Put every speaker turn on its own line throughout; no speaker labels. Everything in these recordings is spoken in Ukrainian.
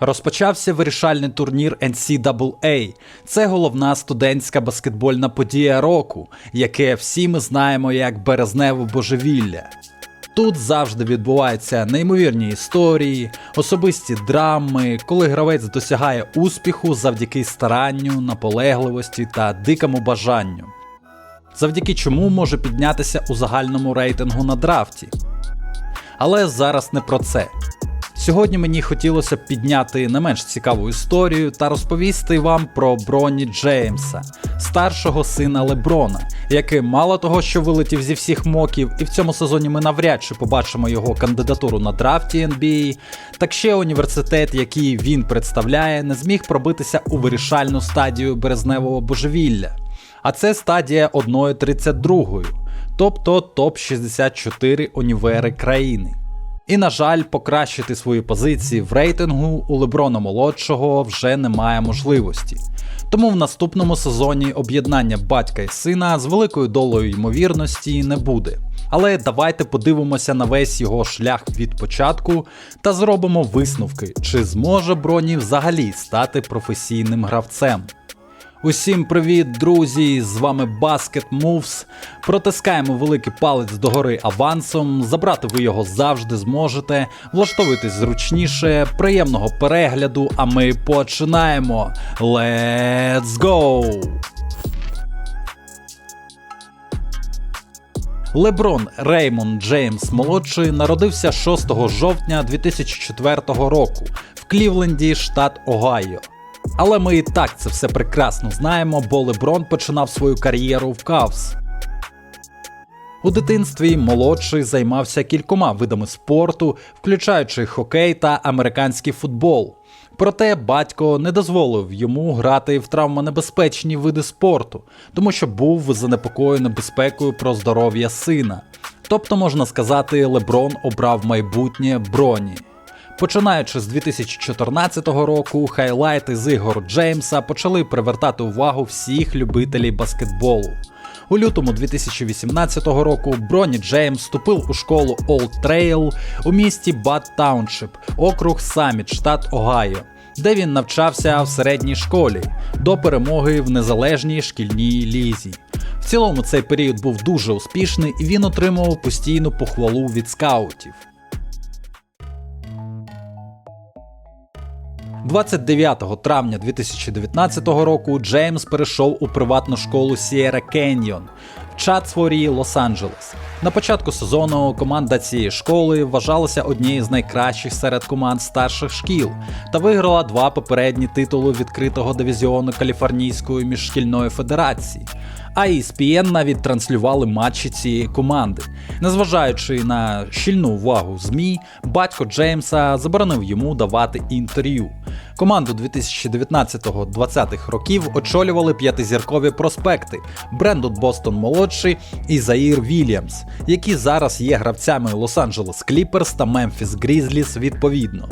Розпочався вирішальний турнір NCAA. Це головна студентська баскетбольна подія року, яке всі ми знаємо як березневе божевілля. Тут завжди відбуваються неймовірні історії, особисті драми, коли гравець досягає успіху завдяки старанню, наполегливості та дикому бажанню. Завдяки чому може піднятися у загальному рейтингу на драфті. Але зараз не про це. Сьогодні мені хотілося підняти не менш цікаву історію та розповісти вам про Броні Джеймса, старшого сина Леброна, який мало того, що вилетів зі всіх моків, і в цьому сезоні ми навряд чи побачимо його кандидатуру на драфті NBA, так ще університет, який він представляє, не зміг пробитися у вирішальну стадію березневого божевілля. А це стадія 1.32, тобто топ-64 універи країни. І, на жаль, покращити свої позиції в рейтингу у Леброна молодшого вже немає можливості. Тому в наступному сезоні об'єднання батька і сина з великою долею ймовірності не буде. Але давайте подивимося на весь його шлях від початку та зробимо висновки, чи зможе Броні взагалі стати професійним гравцем. Усім привіт, друзі! З вами Basket Moves. Протискаємо великий палець догори авансом. Забрати ви його завжди зможете. Влаштовуйтесь зручніше, приємного перегляду, а ми починаємо. Let's go! Леброн Реймон Джеймс молодший народився 6 жовтня 2004 року в Клівленді, штат Огайо. Але ми і так це все прекрасно знаємо, бо Леброн починав свою кар'єру в Кавс. У дитинстві молодший займався кількома видами спорту, включаючи хокей та американський футбол. Проте батько не дозволив йому грати в травмонебезпечні види спорту, тому що був занепокоєний безпекою про здоров'я сина. Тобто, можна сказати, Леброн обрав майбутнє броні. Починаючи з 2014 року, хайлайти з ігор Джеймса почали привертати увагу всіх любителів баскетболу. У лютому 2018 року Броні Джеймс вступив у школу Old Trail у місті Бад Тауншип, округ Саміт, штат Огайо, де він навчався в середній школі до перемоги в незалежній шкільній лізі. В цілому цей період був дуже успішний і він отримував постійну похвалу від скаутів. 29 травня 2019 року Джеймс перейшов у приватну школу Sierra Canyon в Чатсворі, Лос-Анджелес. На початку сезону команда цієї школи вважалася однією з найкращих серед команд старших шкіл та виграла два попередні титули відкритого дивізіону Каліфорнійської міжшкільної федерації. А ESPN навіть транслювали матчі цієї команди. Незважаючи на щільну увагу ЗМІ, батько Джеймса заборонив йому давати інтерв'ю. Команду 2019-20 років очолювали п'ятизіркові проспекти Брендон Бостон молодший і Заїр Вільямс, які зараз є гравцями Лос-Анджелес Кліперс та Мемфіс Грізліс відповідно.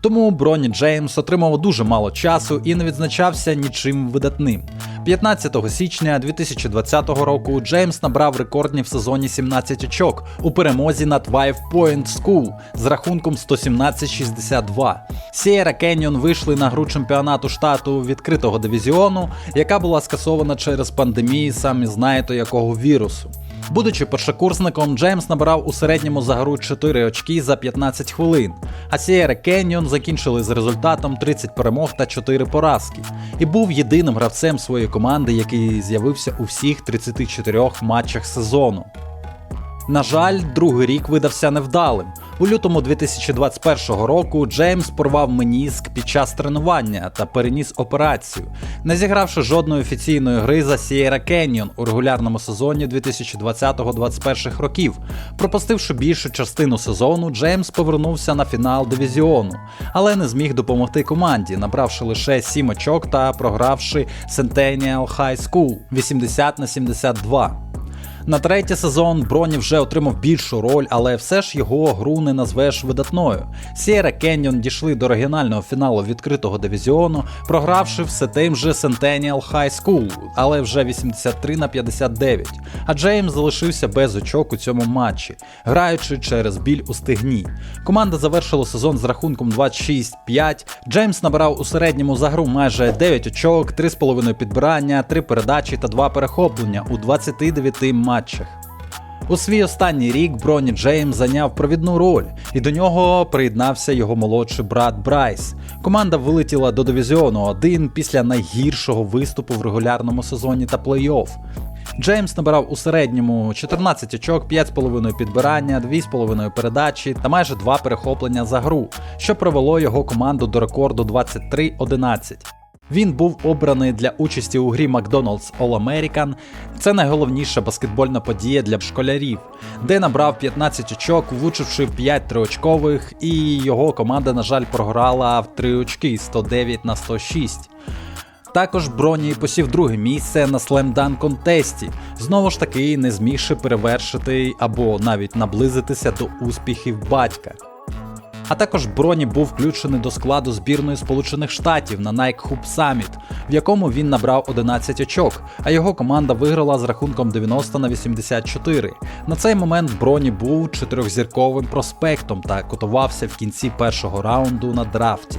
Тому Броні Джеймс отримав дуже мало часу і не відзначався нічим видатним. 15 січня 2020 року Джеймс набрав рекордні в сезоні 17 очок у перемозі над Five Point School з рахунком 117-62. Сієра Кеньон вийшли на гру чемпіонату штату відкритого дивізіону, яка була скасована через пандемії, самі знаєте якого вірусу. Будучи першокурсником, Джеймс набирав у середньому за гру 4 очки за 15 хвилин, а Сієра Кеньон закінчили з результатом 30 перемог та 4 поразки, і був єдиним гравцем своєї команди, який з'явився у всіх 34 матчах сезону. На жаль, другий рік видався невдалим. У лютому 2021 року Джеймс порвав меніск під час тренування та переніс операцію, не зігравши жодної офіційної гри за Sierra Canyon у регулярному сезоні 2020-2021 років. Пропустивши більшу частину сезону, Джеймс повернувся на фінал дивізіону, але не зміг допомогти команді, набравши лише 7 очок та програвши Centennial High School 80 на 72. На третій сезон Броні вже отримав більшу роль, але все ж його гру не назвеш видатною. Сієра Кеньон дійшли до регіонального фіналу відкритого дивізіону, програвши все тим же Centennial High School, але вже 83 на 59. А Джеймс залишився без очок у цьому матчі, граючи через біль у стегні. Команда завершила сезон з рахунком 26-5. Джеймс набрав у середньому за гру майже 9 очок, 3,5 підбирання, 3 передачі та 2 перехоплення у 29 матчах. У свій останній рік Броні Джеймс зайняв провідну роль, і до нього приєднався його молодший брат Брайс. Команда вилетіла до дивізіону 1 після найгіршого виступу в регулярному сезоні та плей-офф. Джеймс набирав у середньому 14 очок, 5,5 підбирання, 2,5 передачі та майже 2 перехоплення за гру, що привело його команду до рекорду 23-11. Він був обраний для участі у грі McDonald's All-American. Це найголовніша баскетбольна подія для школярів, де набрав 15 очок, влучивши 5 триочкових, і його команда, на жаль, програла в 3 очки 109 на 106. Також Броні посів друге місце на Dunk контесті, знову ж таки не змігши перевершити або навіть наблизитися до успіхів батька. А також Броні був включений до складу збірної Сполучених Штатів на Nike Hoop Summit, в якому він набрав 11 очок, а його команда виграла з рахунком 90 на 84. На цей момент Броні був чотирьохзірковим проспектом та котувався в кінці першого раунду на драфті.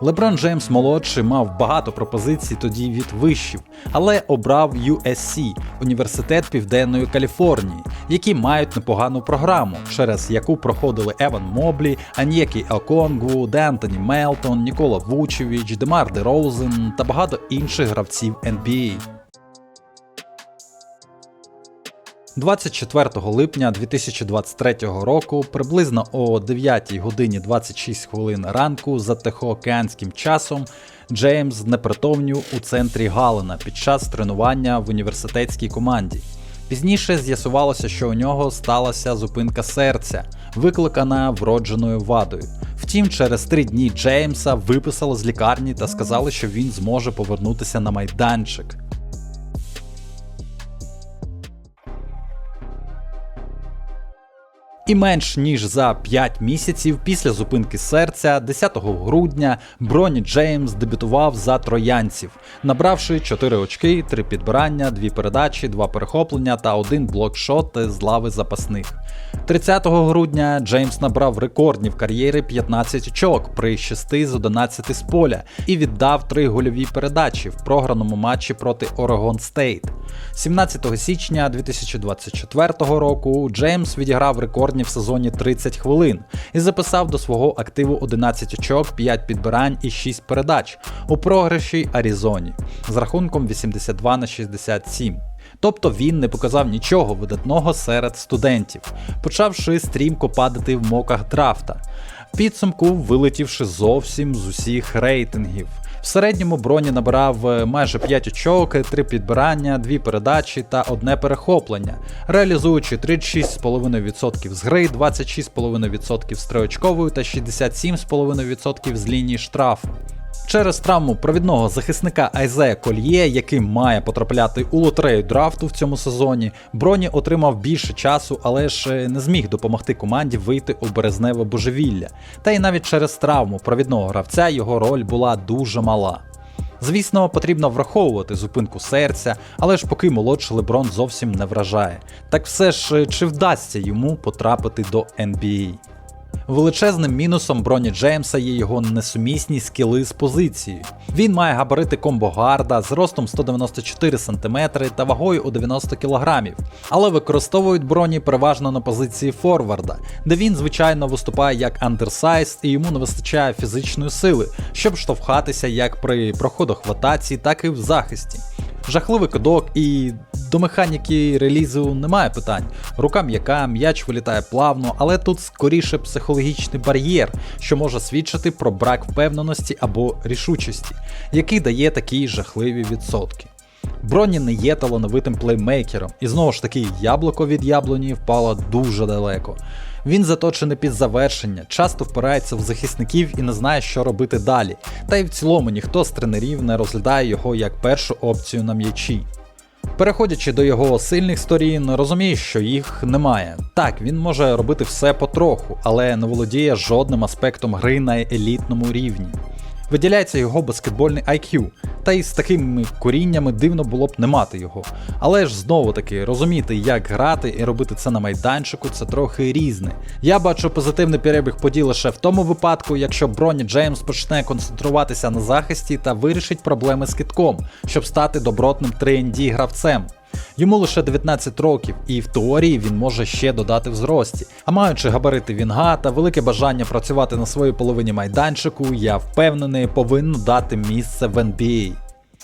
Леброн Джеймс молодший мав багато пропозицій тоді від вишів, але обрав USC університет Південної Каліфорнії, які мають непогану програму, через яку проходили Еван Моблі, Анієкі Оконгву, Дентоні Мелтон, Нікола Вучевич, Демар Де Роузен та багато інших гравців NBA. 24 липня 2023 року, приблизно о 9 годині 26 хвилин ранку за тихоокеанським часом, Джеймс знепритомнів у центрі Галена під час тренування в університетській команді. Пізніше з'ясувалося, що у нього сталася зупинка серця, викликана вродженою вадою. Втім, через три дні Джеймса виписали з лікарні та сказали, що він зможе повернутися на майданчик. І менш ніж за 5 місяців після зупинки серця, 10 грудня, Броні Джеймс дебютував за троянців, набравши 4 очки, 3 підбирання, 2 передачі, 2 перехоплення та 1 блокшот з лави запасних. 30 грудня Джеймс набрав рекордні в кар'єрі 15 очок при 6 з 11 з поля і віддав 3 гольові передачі в програному матчі проти Орегон Стейт. 17 січня 2024 року Джеймс відіграв рекордні в сезоні 30 хвилин і записав до свого активу 11 очок, 5 підбирань і 6 передач у програші Аризоні з рахунком 82 на 67. Тобто він не показав нічого видатного серед студентів, почавши стрімко падати в моках драфта. Підсумку вилетівши зовсім з усіх рейтингів. В середньому броні набирав е, майже 5 очок, 3 підбирання, 2 передачі та одне перехоплення, реалізуючи 36,5% з гри, 26,5% з триочковою та 67,5% з лінії штрафу. Через травму провідного захисника Айзея Кольє, який має потрапляти у лотерею драфту в цьому сезоні, Броні отримав більше часу, але ж не зміг допомогти команді вийти у березневе божевілля. Та й навіть через травму провідного гравця його роль була дуже мала. Звісно, потрібно враховувати зупинку серця, але ж поки молодший Леброн зовсім не вражає. Так все ж чи вдасться йому потрапити до NBA? Величезним мінусом Броні Джеймса є його несумісні скіли з позицією. Він має габарити комбогарда з ростом 194 см та вагою у 90 кг, але використовують броні переважно на позиції форварда, де він звичайно виступає як андерсайз і йому не вистачає фізичної сили, щоб штовхатися як при проходах в атаці, так і в захисті. Жахливий кодок і до механіки релізу немає питань. Рука м'яка, м'яч вилітає плавно, але тут скоріше психологічний бар'єр, що може свідчити про брак впевненості або рішучості, який дає такі жахливі відсотки. Броні не є талановитим плеймейкером, і знову ж таки яблуко від яблуні впало дуже далеко. Він заточений під завершення, часто впирається в захисників і не знає, що робити далі. Та й в цілому ніхто з тренерів не розглядає його як першу опцію на м'ячі. Переходячи до його сильних сторін, розумієш, що їх немає. Так, він може робити все потроху, але не володіє жодним аспектом гри на елітному рівні. Виділяється його баскетбольний IQ, та й з такими коріннями дивно було б не мати його. Але ж знову таки розуміти, як грати і робити це на майданчику, це трохи різне. Я бачу позитивний перебіг подій лише в тому випадку, якщо Броні Джеймс почне концентруватися на захисті та вирішить проблеми з китком, щоб стати добротним 3 гравцем. Йому лише 19 років, і в теорії він може ще додати в зрості. А маючи габарити Вінга та велике бажання працювати на своїй половині майданчику, я впевнений, повинно дати місце в NBA.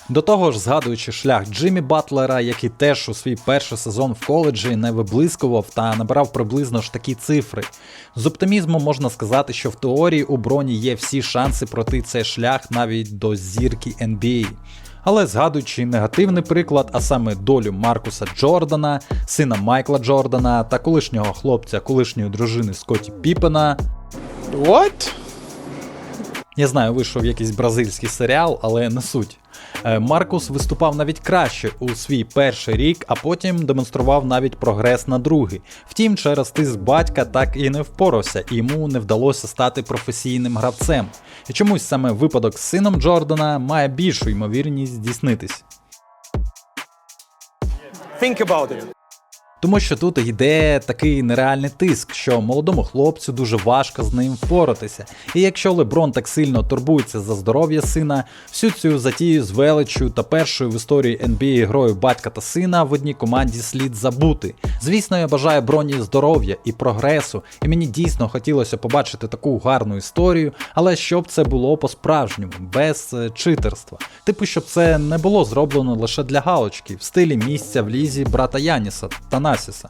До того ж, згадуючи шлях Джиммі Батлера, який теж у свій перший сезон в коледжі не виблискував та набирав приблизно ж такі цифри. З оптимізмом можна сказати, що в теорії у броні є всі шанси пройти цей шлях навіть до зірки NBA. Але згадуючи негативний приклад, а саме долю Маркуса Джордана, сина Майкла Джордана та колишнього хлопця, колишньої дружини Скотті Піпена.
What?
Я знаю, вийшов якийсь бразильський серіал, але не суть. Е, Маркус виступав навіть краще у свій перший рік, а потім демонстрував навіть прогрес на другий. Втім, через тиск батька так і не впорався, і йому не вдалося стати професійним гравцем. І чомусь саме випадок з сином Джордана має більшу ймовірність здійснитись.
Think about it.
Тому що тут йде такий нереальний тиск, що молодому хлопцю дуже важко з ним впоратися. І якщо Леброн так сильно турбується за здоров'я сина, всю цю затію з величчю та першою в історії NBA грою батька та сина в одній команді слід забути. Звісно, я бажаю броні здоров'я і прогресу, і мені дійсно хотілося побачити таку гарну історію, але щоб це було по-справжньому, без е, читерства. Типу, щоб це не було зроблено лише для галочки, в стилі місця в лізі брата Яніса та Насіса.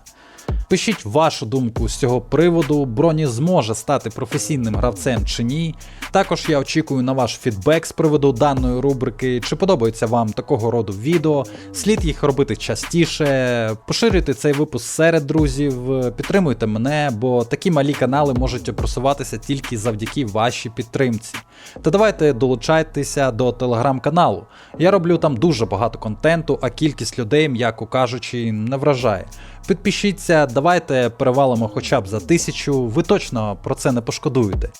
Пишіть вашу думку з цього приводу, Броні зможе стати професійним гравцем чи ні. Також я очікую на ваш фідбек з приводу даної рубрики, чи подобаються вам такого роду відео, слід їх робити частіше, поширюйте цей випуск серед друзів, підтримуйте мене, бо такі малі канали можуть просуватися тільки завдяки вашій підтримці. Та давайте долучайтеся до телеграм-каналу. Я роблю там дуже багато контенту, а кількість людей, м'яко кажучи, не вражає. Підпишіться, давайте перевалимо хоча б за тисячу, ви точно про це не пошкодуєте.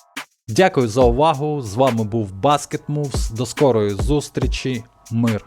Дякую за увагу. З вами був Basket Moves. До скорої зустрічі. Мир.